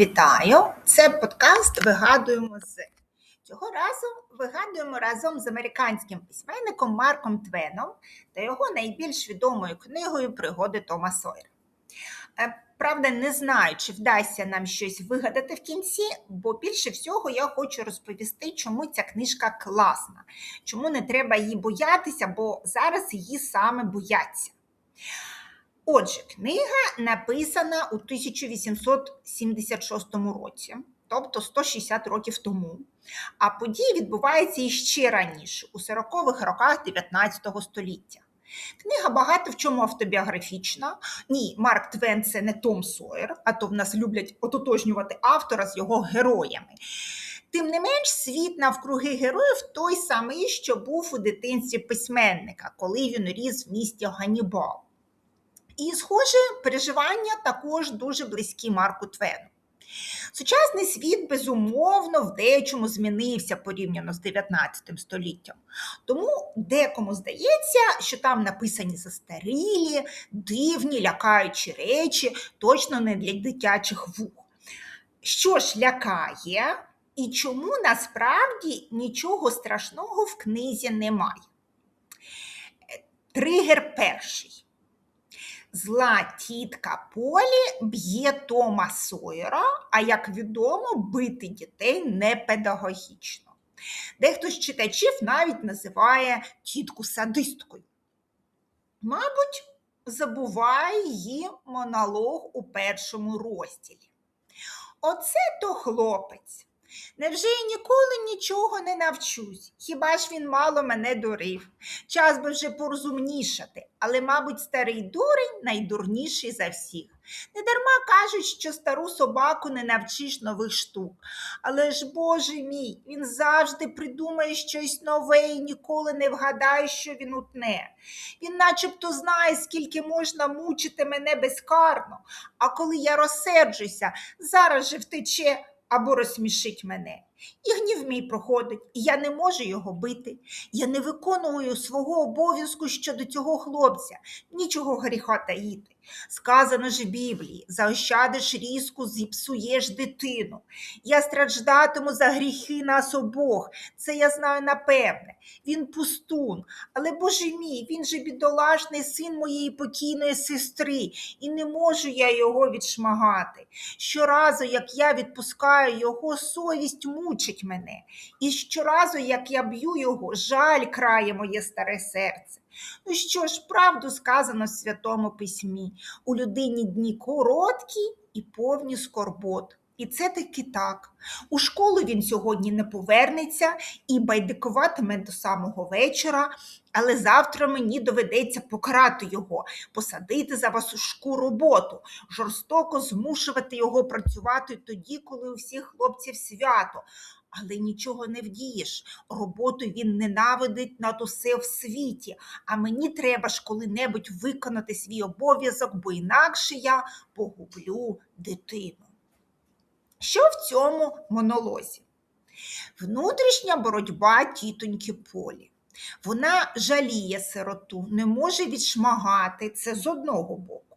Вітаю! Це подкаст Вигадуємо з. Цього разу вигадуємо разом з американським письменником Марком Твеном та його найбільш відомою книгою Пригоди Тома Сойера. Е, Правда, не знаю, чи вдасться нам щось вигадати в кінці, бо більше всього я хочу розповісти, чому ця книжка класна, чому не треба її боятися, бо зараз її саме бояться. Отже, книга написана у 1876 році, тобто 160 років тому. А події відбуваються іще раніше, у 40-х роках 19 століття. Книга багато в чому автобіографічна. Ні, Марк Твен це не Том Сойер, а то в нас люблять ототожнювати автора з його героями. Тим не менш, світ навкруги героїв той самий, що був у дитинстві письменника, коли він ріс в місті Ганнібал. І, схоже, переживання також дуже близькі Марку Твену. Сучасний світ, безумовно, в дечому змінився порівняно з 19 століттям. Тому декому здається, що там написані застарілі, дивні, лякаючі речі, точно не для дитячих вух. Що ж лякає, і чому насправді нічого страшного в книзі немає? Тригер перший. Зла тітка Полі б'є Тома Сойера, а як відомо, бити дітей не педагогічно. Дехто з читачів навіть називає тітку садисткою. Мабуть, забуває її монолог у першому розділі. Оце то хлопець. Невже я ніколи нічого не навчусь? Хіба ж він мало мене дурив? Час би вже порозумнішати, але, мабуть, старий дурень найдурніший за всіх. Недарма кажуть, що стару собаку не навчиш нових штук. Але ж, Боже мій, він завжди придумає щось нове і ніколи не вгадає, що він утне. Він начебто знає, скільки можна мучити мене безкарно, а коли я розсерджуся, зараз же втече або розсмішить мене. І гнів мій проходить, і я не можу його бити. Я не виконую свого обов'язку щодо цього хлопця, нічого гріха таїти. Сказано ж в Біблії, заощадиш різку, зіпсуєш дитину. Я страждатиму за гріхи нас обох, це я знаю напевне. Він пустун, але Боже мій, він же бідолашний син моєї покійної сестри, і не можу я його відшмагати. Щоразу, як я відпускаю його, совість мучить мене. І щоразу, як я б'ю його, жаль крає моє старе серце. Ну що ж, правду сказано в Святому Письмі, у людині дні короткі і повні скорбот. І це таки так. У школу він сьогодні не повернеться і байдикуватиме до самого вечора, але завтра мені доведеться покарати його, посадити за вас важку роботу, жорстоко змушувати його працювати тоді, коли у всіх хлопців свято. Але нічого не вдієш. Роботу він ненавидить над усе в світі, а мені треба ж коли-небудь виконати свій обов'язок, бо інакше я погублю дитину. Що в цьому монолозі? Внутрішня боротьба тітоньки Полі. Вона жаліє сироту, не може відшмагати це з одного боку.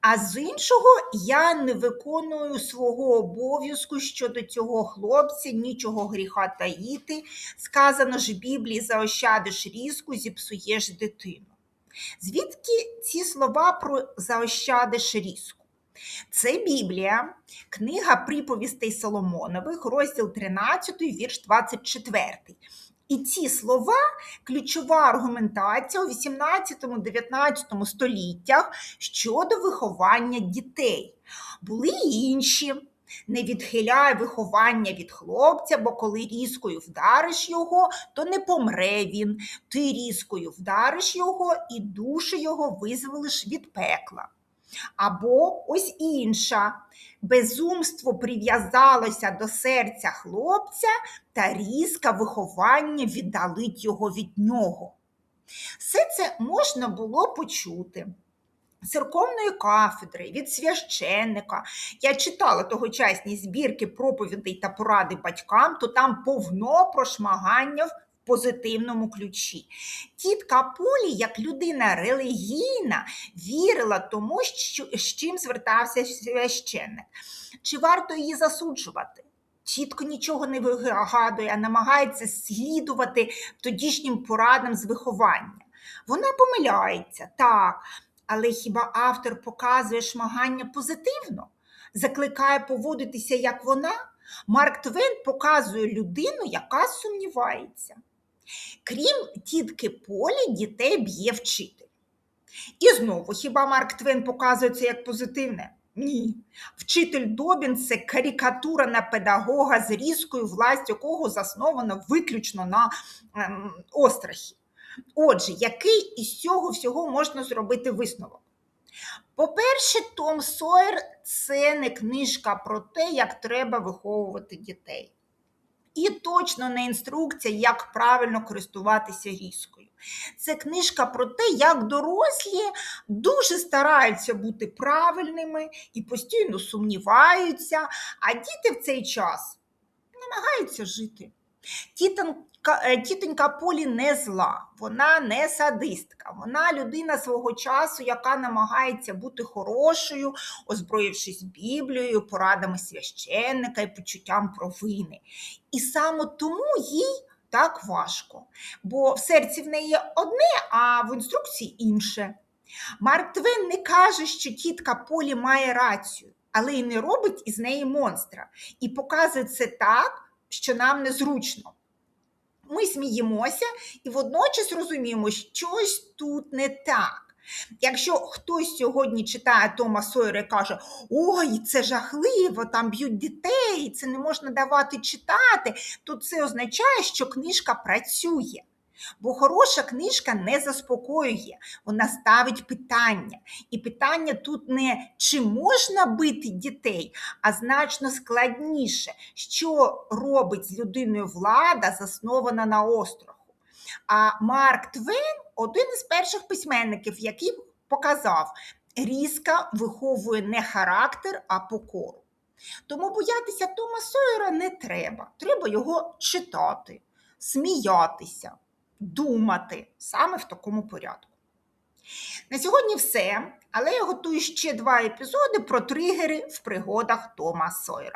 А з іншого, я не виконую свого обов'язку щодо цього хлопця, нічого гріха таїти. Сказано ж в Біблії, заощадиш різку, зіпсуєш дитину. Звідки ці слова про заощадиш різку? Це Біблія, книга приповістей Соломонових, розділ 13, вірш 24. І ці слова ключова аргументація у 18-19 століттях щодо виховання дітей. Були й інші. Не відхиляй виховання від хлопця, бо коли різкою вдариш його, то не помре він. Ти різкою вдариш його і душу його визволиш від пекла. Або ось інша. Безумство прив'язалося до серця хлопця та різке виховання віддалить його від нього. Все це можна було почути. Церковної кафедри, від священника. Я читала тогочасні збірки проповідей та поради батькам, то там повно прошмагання в позитивному ключі. Тітка Полі, як людина релігійна, вірила тому, з чим звертався священник. Чи варто її засуджувати? Тітко нічого не вигадує, а намагається слідувати тодішнім порадам з виховання. Вона помиляється, так, але хіба автор показує шмагання позитивно, закликає поводитися як вона? Марк Твен показує людину, яка сумнівається. Крім тітки Полі, дітей б'є вчитель. І знову, хіба Марк Твен показує це як позитивне? Ні. Вчитель Добін це карикатура на педагога з різкою, власть якого заснована виключно на ем, острахі. Отже, який із цього всього можна зробити висновок? По-перше, Том Сойер це не книжка про те, як треба виховувати дітей. І точно не інструкція, як правильно користуватися різкою. Це книжка про те, як дорослі дуже стараються бути правильними і постійно сумніваються, а діти в цей час намагаються жити. Тітонька, е, тітонька Полі не зла, вона не садистка, вона людина свого часу, яка намагається бути хорошою, озброївшись Біблією, порадами священника і почуттям провини. І саме тому їй так важко, бо в серці в неї одне, а в інструкції інше. Марк Твен не каже, що тітка Полі має рацію, але й не робить із неї монстра. І показує це так, що нам незручно. Ми сміємося і водночас розуміємо, що щось тут не так. Якщо хтось сьогодні читає Тома Сойера і каже, ой, це жахливо, там б'ють дітей, це не можна давати читати, то це означає, що книжка працює. Бо хороша книжка не заспокоює, вона ставить питання. І питання тут не чи можна бити дітей, а значно складніше, що робить з людиною влада, заснована на остраху. А Марк Твен один із перших письменників, який показав, різка виховує не характер, а покору. Тому боятися Тома Сойера не треба. Треба його читати, сміятися думати саме в такому порядку. На сьогодні все, але я готую ще два епізоди про тригери в пригодах Тома Сойера.